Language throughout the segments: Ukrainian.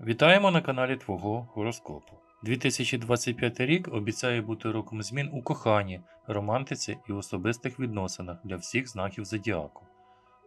Вітаємо на каналі Твого гороскопу. 2025 рік обіцяє бути роком змін у коханні, романтиці і особистих відносинах для всіх знаків зодіаку.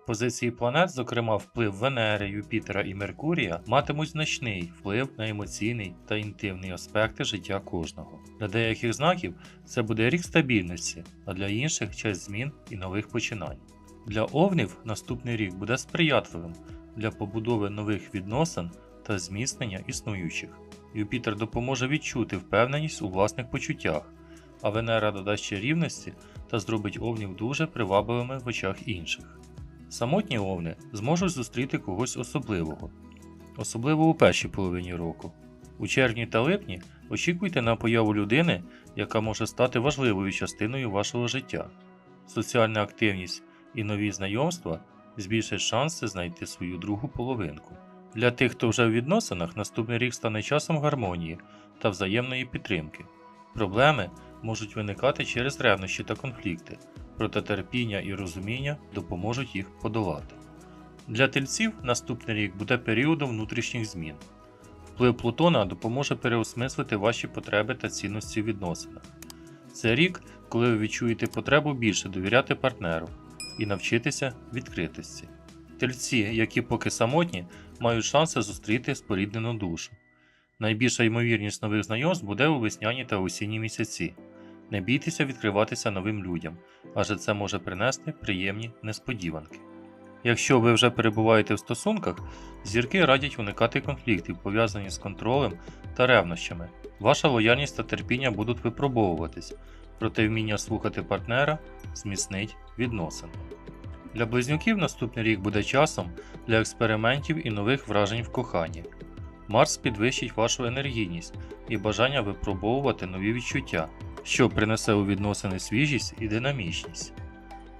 Позиції планет, зокрема вплив Венери, Юпітера і Меркурія, матимуть значний вплив на емоційний та інтимний аспекти життя кожного. Для деяких знаків це буде рік стабільності, а для інших час змін і нових починань. Для овнів наступний рік буде сприятливим для побудови нових відносин та зміцнення існуючих. Юпітер допоможе відчути впевненість у власних почуттях, а Венера додасть ще рівності та зробить овнів дуже привабливими в очах інших. Самотні овни зможуть зустріти когось особливого, особливо у першій половині року. У червні та липні очікуйте на появу людини, яка може стати важливою частиною вашого життя. Соціальна активність і нові знайомства збільшать шанси знайти свою другу половинку. Для тих, хто вже в відносинах, наступний рік стане часом гармонії та взаємної підтримки. Проблеми можуть виникати через ревнощі та конфлікти, проте терпіння і розуміння допоможуть їх подолати. Для тельців наступний рік буде періодом внутрішніх змін. Вплив Плутона допоможе переосмислити ваші потреби та цінності в відносинах. Це рік, коли ви відчуєте потребу більше довіряти партнеру і навчитися відкритості. Тельці, які поки самотні, мають шанси зустріти споріднену душу. Найбільша ймовірність нових знайомств буде у весняні та осінні місяці. Не бійтеся відкриватися новим людям, адже це може принести приємні несподіванки. Якщо ви вже перебуваєте в стосунках, зірки радять уникати конфліктів, пов'язаних з контролем та ревнощами. Ваша лояльність та терпіння будуть випробовуватись, проте вміння слухати партнера зміцнить відносини. Для близнюків наступний рік буде часом для експериментів і нових вражень в коханні. Марс підвищить вашу енергійність і бажання випробовувати нові відчуття, що принесе у відносини свіжість і динамічність.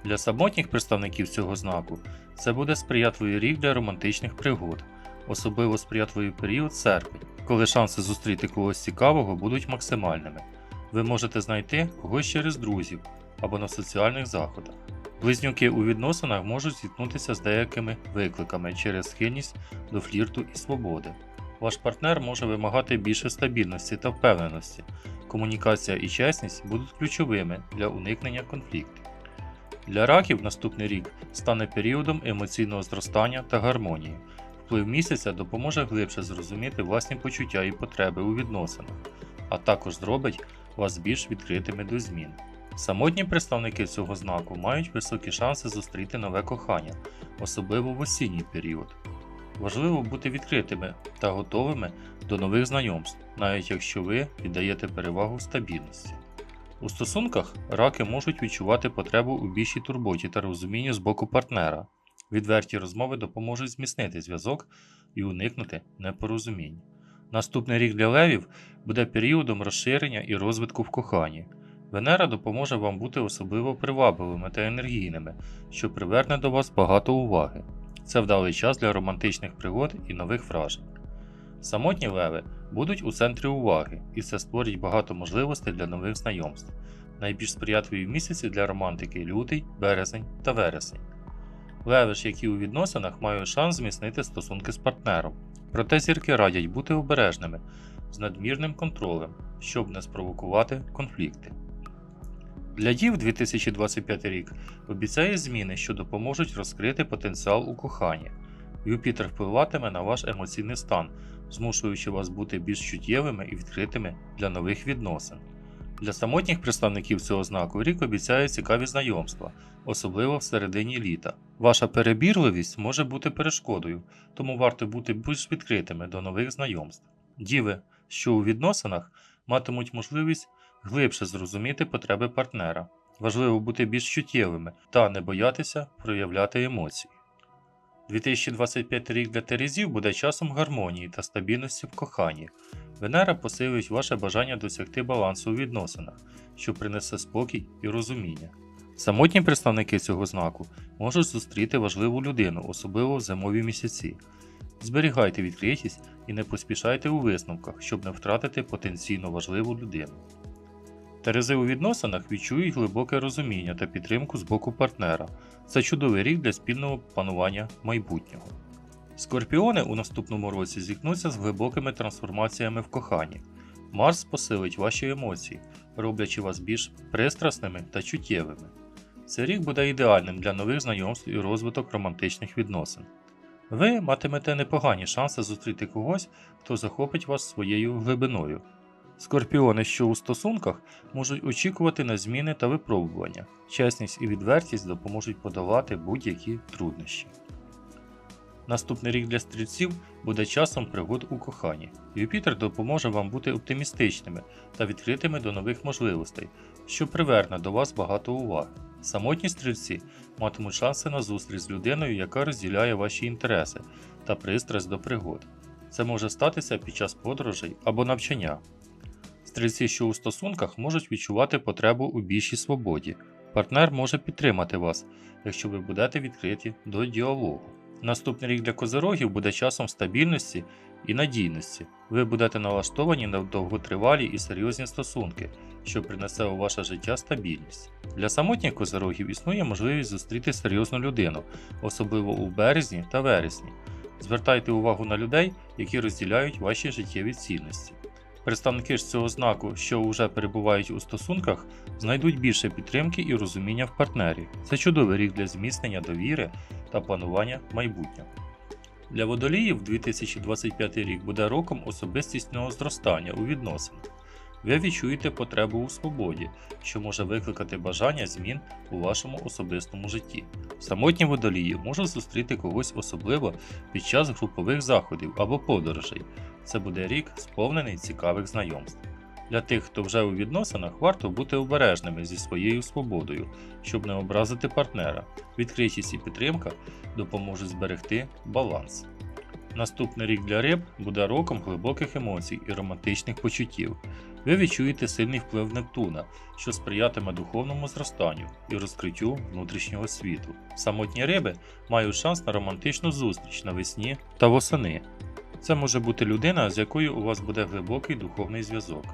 Для самотніх представників цього знаку це буде сприятливий рік для романтичних пригод, особливо сприятливий період серпень, коли шанси зустріти когось цікавого будуть максимальними. Ви можете знайти когось через друзів або на соціальних заходах. Близнюки у відносинах можуть зіткнутися з деякими викликами через схильність до флірту і свободи. Ваш партнер може вимагати більше стабільності та впевненості. Комунікація і чесність будуть ключовими для уникнення конфліктів. Для раків наступний рік стане періодом емоційного зростання та гармонії. Вплив місяця допоможе глибше зрозуміти власні почуття і потреби у відносинах, а також зробить вас більш відкритими до змін. Самотні представники цього знаку мають високі шанси зустріти нове кохання, особливо в осінній період. Важливо бути відкритими та готовими до нових знайомств, навіть якщо ви віддаєте перевагу стабільності. У стосунках раки можуть відчувати потребу у більшій турботі та розумінні з боку партнера. Відверті розмови допоможуть зміцнити зв'язок і уникнути непорозумінь. Наступний рік для левів буде періодом розширення і розвитку в коханні. Венера допоможе вам бути особливо привабливими та енергійними, що приверне до вас багато уваги. Це вдалий час для романтичних пригод і нових вражень. Самотні леви будуть у центрі уваги, і це створить багато можливостей для нових знайомств. Найбільш сприятливі місяці для романтики лютий, березень та вересень. Леви ж, які у відносинах мають шанс зміцнити стосунки з партнером. Проте зірки радять бути обережними з надмірним контролем, щоб не спровокувати конфлікти. Для дів 2025 рік обіцяє зміни, що допоможуть розкрити потенціал у коханні. Юпітер впливатиме на ваш емоційний стан, змушуючи вас бути більш чуттєвими і відкритими для нових відносин. Для самотніх представників цього знаку рік обіцяє цікаві знайомства, особливо в середині літа. Ваша перебірливість може бути перешкодою, тому варто бути більш відкритими до нових знайомств. Діви, що у відносинах матимуть можливість глибше зрозуміти потреби партнера. Важливо бути більш чуттєвими та не боятися проявляти емоції. 2025 рік для Терезів буде часом гармонії та стабільності в коханні. Венера посилить ваше бажання досягти балансу у відносинах, що принесе спокій і розуміння. Самотні представники цього знаку можуть зустріти важливу людину, особливо в зимові місяці. Зберігайте відкритість і не поспішайте у висновках, щоб не втратити потенційно важливу людину. Терези у відносинах відчують глибоке розуміння та підтримку з боку партнера. Це чудовий рік для спільного планування майбутнього. Скорпіони у наступному році зіткнуться з глибокими трансформаціями в коханні. Марс посилить ваші емоції, роблячи вас більш пристрасними та чуттєвими. Цей рік буде ідеальним для нових знайомств і розвиток романтичних відносин. Ви матимете непогані шанси зустріти когось, хто захопить вас своєю глибиною. Скорпіони, що у стосунках, можуть очікувати на зміни та випробування. Чесність і відвертість допоможуть подолати будь-які труднощі. Наступний рік для стрільців буде часом пригод у коханні. Юпітер допоможе вам бути оптимістичними та відкритими до нових можливостей, що приверне до вас багато уваги. Самотні стрільці матимуть шанси на зустріч з людиною, яка розділяє ваші інтереси та пристрасть до пригод. Це може статися під час подорожей або навчання. Стрільці, що у стосунках, можуть відчувати потребу у більшій свободі. Партнер може підтримати вас, якщо ви будете відкриті до діалогу. Наступний рік для козирогів буде часом стабільності і надійності. Ви будете налаштовані на довготривалі і серйозні стосунки, що принесе у ваше життя стабільність. Для самотніх козирогів існує можливість зустріти серйозну людину, особливо у березні та вересні. Звертайте увагу на людей, які розділяють ваші життєві цінності. Представники ж цього знаку, що вже перебувають у стосунках, знайдуть більше підтримки і розуміння в партнері. Це чудовий рік для зміцнення довіри та планування майбутнього. Для водоліїв 2025 рік буде роком особистісного зростання у відносинах. Ви відчуєте потребу у свободі, що може викликати бажання змін у вашому особистому житті. Самотні водолії можуть зустріти когось особливо під час групових заходів або подорожей. Це буде рік сповнений цікавих знайомств. Для тих, хто вже у відносинах, варто бути обережними зі своєю свободою, щоб не образити партнера. Відкритість і підтримка допоможуть зберегти баланс. Наступний рік для риб буде роком глибоких емоцій і романтичних почуттів. Ви відчуєте сильний вплив Нептуна, що сприятиме духовному зростанню і розкриттю внутрішнього світу. Самотні риби мають шанс на романтичну зустріч навесні та восени. Це може бути людина, з якою у вас буде глибокий духовний зв'язок.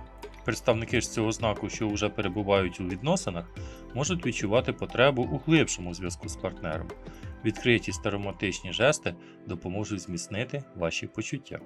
Представники ж цього знаку, що вже перебувають у відносинах, можуть відчувати потребу у глибшому зв'язку з партнером. Відкриті староматичні жести допоможуть зміцнити ваші почуття.